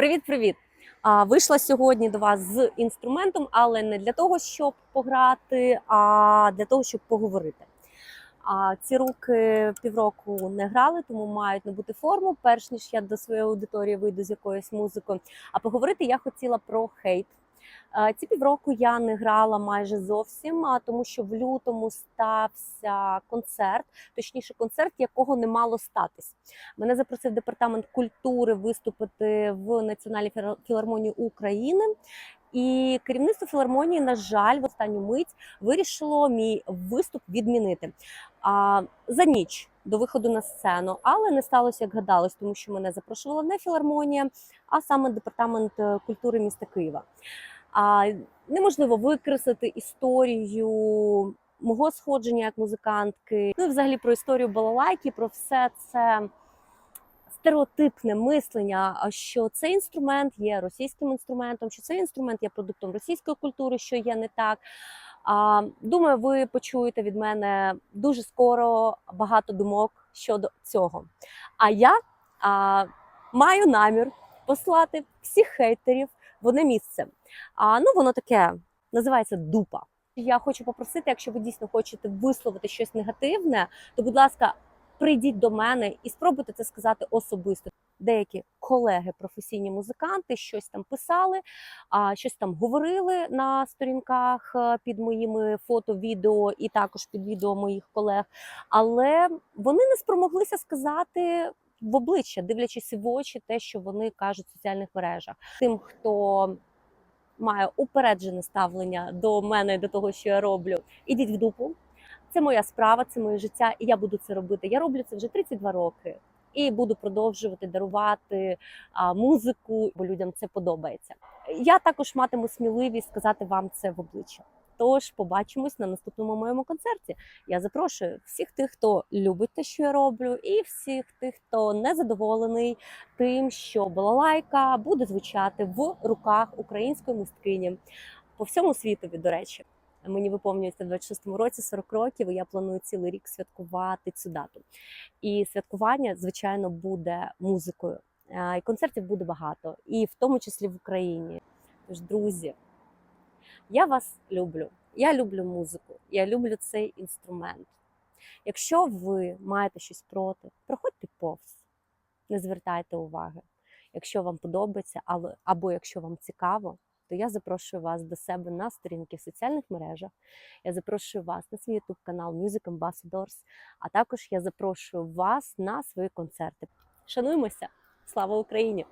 Привіт-привіт! Вийшла сьогодні до вас з інструментом, але не для того, щоб пограти, а для того, щоб поговорити. Ці руки півроку не грали, тому мають набути форму, перш ніж я до своєї аудиторії вийду з якоюсь музикою. А поговорити я хотіла про хейт. Е, Ці півроку я не грала майже зовсім, тому що в лютому стався концерт, точніше, концерт, якого не мало статись. Мене запросив департамент культури виступити в Національній філармонії України. І керівництво філармонії, на жаль, в останню мить вирішило мій виступ відмінити а, за ніч до виходу на сцену, але не сталося, як гадалось, тому що мене запрошувала не філармонія, а саме департамент е, культури міста Києва. А, неможливо викреслити історію мого сходження як музикантки, ну і взагалі про історію балалайки, про все це стереотипне мислення, що цей інструмент є російським інструментом, що цей інструмент є продуктом російської культури, що є не так. Думаю, ви почуєте від мене дуже скоро багато думок щодо цього. А я а, маю намір послати всіх хейтерів в одне місце. А, ну, воно таке називається дупа. Я хочу попросити, якщо ви дійсно хочете висловити щось негативне, то, будь ласка, прийдіть до мене і спробуйте це сказати особисто. Деякі колеги, професійні музиканти, щось там писали, а щось там говорили на сторінках е, під моїми фото, відео і також під відео моїх колег. Але вони не спромоглися сказати в обличчя, дивлячись в очі, те, що вони кажуть в соціальних мережах. Тим, хто має упереджене ставлення до мене до того, що я роблю, ідіть в дупу. Це моя справа, це моє життя, і я буду це робити. Я роблю це вже 32 роки. І буду продовжувати дарувати а, музику, бо людям це подобається. Я також матиму сміливість сказати вам це в обличчя. Тож побачимось на наступному моєму концерті. Я запрошую всіх тих, хто любить те, що я роблю, і всіх тих, хто не задоволений тим, що балалайка буде звучати в руках української мисткині по всьому світові, до речі. Мені виповнюється в 26-му році 40 років, і я планую цілий рік святкувати цю дату. І святкування, звичайно, буде музикою. І концертів буде багато, і в тому числі в Україні. Тож, друзі, я вас люблю. Я люблю музику, я люблю цей інструмент. Якщо ви маєте щось проти, проходьте повз, не звертайте уваги. Якщо вам подобається, або якщо вам цікаво, то я запрошую вас до себе на сторінки в соціальних мережах. Я запрошую вас на свій YouTube канал Music Ambassadors, а також я запрошую вас на свої концерти. Шануємося! Слава Україні!